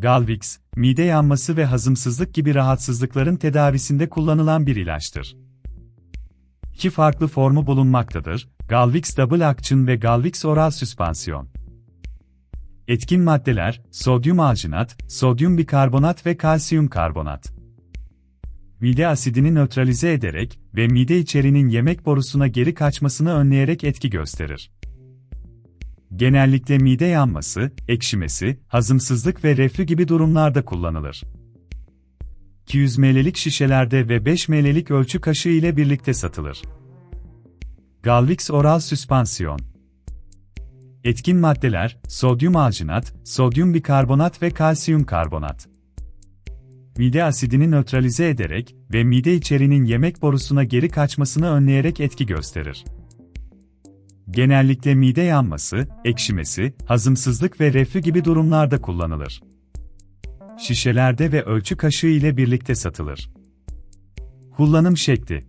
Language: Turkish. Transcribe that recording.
Galvix, mide yanması ve hazımsızlık gibi rahatsızlıkların tedavisinde kullanılan bir ilaçtır. İki farklı formu bulunmaktadır, Galvix Double Action ve Galvix Oral Süspansiyon. Etkin maddeler, sodyum alginat, sodyum bikarbonat ve kalsiyum karbonat. Mide asidini nötralize ederek ve mide içerinin yemek borusuna geri kaçmasını önleyerek etki gösterir. Genellikle mide yanması, ekşimesi, hazımsızlık ve reflü gibi durumlarda kullanılır. 200 ml'lik şişelerde ve 5 ml'lik ölçü kaşığı ile birlikte satılır. Galvix oral süspansiyon Etkin maddeler, sodyum alginat, sodyum bikarbonat ve kalsiyum karbonat. Mide asidini nötralize ederek ve mide içerinin yemek borusuna geri kaçmasını önleyerek etki gösterir. Genellikle mide yanması, ekşimesi, hazımsızlık ve reflü gibi durumlarda kullanılır. Şişelerde ve ölçü kaşığı ile birlikte satılır. Kullanım şekli